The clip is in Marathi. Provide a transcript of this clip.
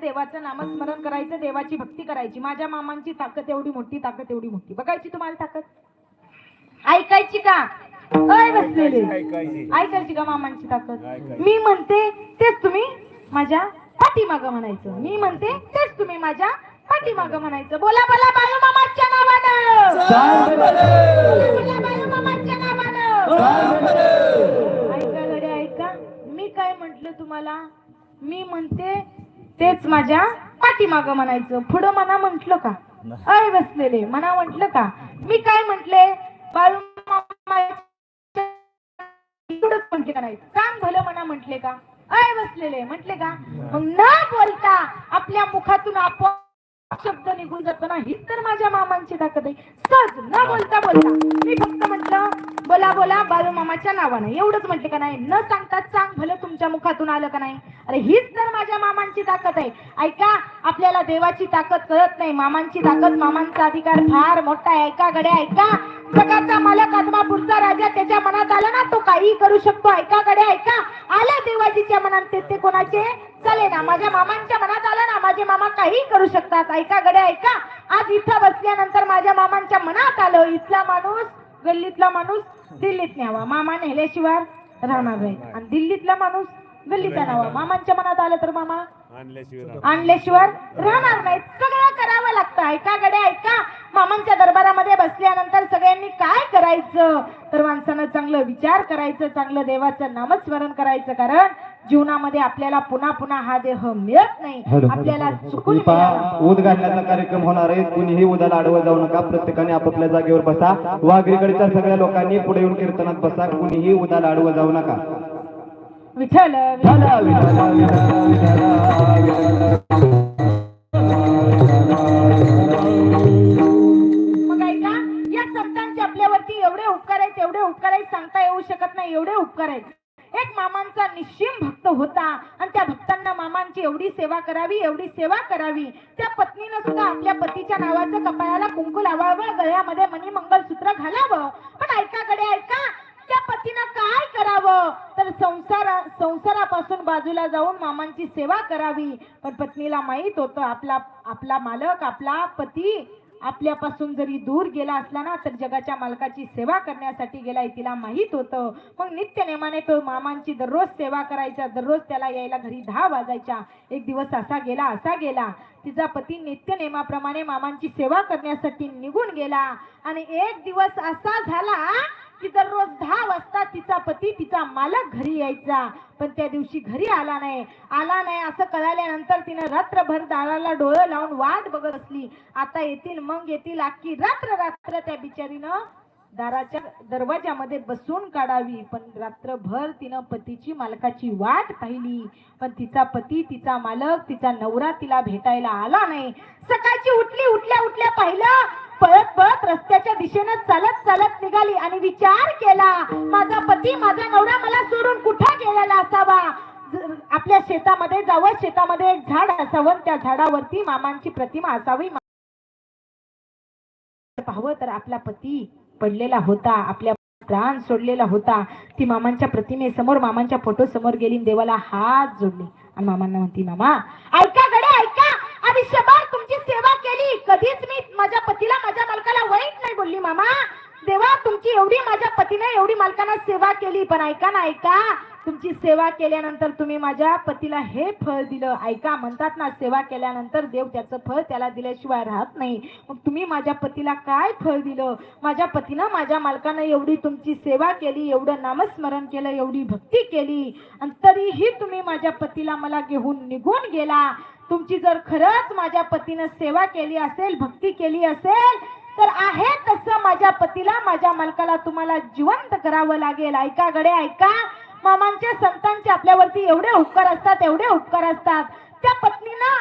देवाचं नामस्मरण करायचं देवाची भक्ती करायची? माझ्या मामांची ताकद एवढी मोठी ताकद एवढी मोठी. बघायची तुम्हाला ताकद? ऐकायची का? बसलेले. ऐकायची. का मामांची ताकद. मी म्हणते तेच तुम्ही माझ्या पाठीमाग म्हणायचं. मी म्हणते तेच तुम्ही माझ्या पाठीमाग म्हणायचं. बोला बोला बाळू मामाच्या नावानं. बोला बाळू मामाच्या नावानं. ऐका गड्या ऐका. मी काय म्हंटल तुम्हाला? मी म्हणते तेच माझ्या पाठीमाग म्हणायचं. पुढं मना म्हंटल का? अय बसलेले मना म्हंटल का? मी काय म्हंटले? बाळू मामाच्या एवढंच म्हटले का नाही सांग भलं म्हणा म्हटले का? अय बसलेले म्हटले का? मग न बोलता आपल्या मुखातून आपोआप शब्द निघून जातो ना हीच तर माझ्या मामांची ताकद आहे. सहज न बोलता बोलता मी फक्त म्हटलं बोला बोला बाळू मामाच्या नावानं. एवढंच म्हटलं का नाही न सांगताच सांग भलं तुमच्या मुखातून आलं का नाही. अरे हीच तर माझ्या मामांची ताकद आहे. ऐका आपल्याला देवाची ताकद कळत नाही मामांची ताकद मामांचा अधिकार फार मोठा आहे. ऐका गड्या ऐका. जगाचा मालक आदमापूरचा राजा त्याच्या मनात आला ना तो काही करू शकतो. ऐका गड्या ऐका. आला देवाजीच्या मनात ते कोणाचे? चाले ना माझ्या मामांच्या मनात आलं ना माझे मामा काही करू शकतात. ऐका गड्या ऐका. आज इथं बसल्यानंतर माझ्या मामांच्या मनात आलं इथला माणूस गल्लीतला माणूस दिल्लीत न्यावा. मामा नेल्याशिवाय राहणार नाही. आणि दिल्लीतला माणूस गल्लीत आणावा. मामांच्या मनात आलं तर मामा आणल्याशिवाय राहणार नाही. सगळं करावं लागतं. ऐका गड्या ऐका. मामांच्या दरबारामध्ये बसल्यानंतर सगळ्यांनी काय करायचं? तर माणसानं चांगलं विचार करायचं चांगलं देवाचं नामस्मरण करायचं. कारण जीवनामध्ये आपल्याला पुन्हा पुन्हा हा देह मिळत नाही. आपल्याला. चुकून. ऊद घालण्याचा कार्यक्रम होणार आहे. कुणीही उदाला आडवं जाऊ नका. प्रत्येकाने आपापल्या जागेवर बसा. वाघरीकडच्या सगळ्या लोकांनी पुढे येऊन कीर्तनात बसा. कुणीही उदाला आडवं जाऊ नका. विठ्ठल. मग ऐका या संतांचे आपल्यावरती एवढे उपकार आहेत एवढे उपकार आहेत सांगता येऊ शकत नाही एवढे उपकार आहेत. एक मामांचा निश्चिम भक्त होता आणि त्या भक्तांना मामांची एवढी सेवा करावी एवढी सेवा करावी. त्या पत्नीनं सुद्धा आपल्या पतीच्या नावाचं कपाळाला कुंकू लावावं गळ्यामध्ये मनी मंगलसूत्र घालावं. पण ऐका कडे ऐका त्या पतीनं काय करावं? तर संसार संसारापासून बाजूला जाऊन मामांची सेवा करावी. पण पत्नीला माहीत होतं आपला आपला मालक आपला पती आपल्यापासून जरी दूर गेला असला ना तर जगाच्या मालकाची सेवा करण्यासाठी गेलाय तिला माहीत होतं. मग नित्य नेमाने तो मामांची दररोज सेवा करायचा दररोज त्याला यायला घरी दहा वाजायच्या. एक दिवस असा गेला असा गेला. तिचा पती नित्य नेमाप्रमाणे मामांची सेवा करण्यासाठी निघून गेला. आणि एक दिवस असा झाला की दररोज दहा वाजता तिचा पती तिचा मालक घरी यायचा. पण त्या दिवशी घरी आला नाही. आला नाही असं कळाल्यानंतर तिने रात्रभर दाराला डोळं लावून वाट बघत असली आता येतील मग येतील अख्खी रात्र रात्र त्या बिचारीनं दाराच्या दरवाजामध्ये बसून काढावी. पण रात्रभर तिनं पतीची मालकाची वाट पाहिली. पण तिचा पती तिचा मालक तिचा नवरा तिला भेटायला आला नाही. सकाळची उठली उठल्या उठल्या पाहिलं. पळत पळत रस्त्याच्या दिशेनं चालत चालत निघाली आणि विचार केला माझा पती माझा नवरा मला सोडून कुठं गेलेला असावा? आपल्या शेतामध्ये जावं शेतामध्ये एक झाड असावं त्या झाडावरती मामांची प्रतिमा असावी. पाहावं तर आपला पती पडलेला होता आपल्या प्राण सोडलेला होता. ती मामांच्या प्रतिमेसमोर मामांच्या फोटो समोर गेली देवाला हात जोडले. आणि मामांना म्हणती मामा ऐका गडे ऐका. आयुष्यभर तुमची सेवा केली. कधीच मी माझ्या पतीला माझ्या मालकाला वाईट नाही बोलली मामा. देवा तुमची एवढी माझ्या पतीने एवढी मालकांना सेवा केली. पण ऐका ना ऐका. तुमची सेवा केल्यानंतर तुम्ही माझ्या पतीला हे फळ दिलं. ऐका म्हणतात ना सेवा केल्यानंतर देव त्याचं फळ त्याला दिल्याशिवाय राहत नाही. मग तुम्ही माझ्या पतीला काय फळ दिलं? माझ्या पतीनं माझ्या मालकानं एवढी तुमची सेवा केली एवढं नामस्मरण केलं एवढी भक्ती केली आणि तरीही तुम्ही माझ्या पतीला मला घेऊन निघून गेला. तुमची जर खरंच माझ्या पतीनं सेवा केली असेल भक्ती केली असेल तर आहे तसं माझ्या पतीला माझ्या मालकाला तुम्हाला जिवंत करावं लागेल. ऐका गडे ऐका. मामांच्या संतांचे आपल्यावरती एवढे उपकार असतात एवढे उपकार असतात. त्या पत्नीनं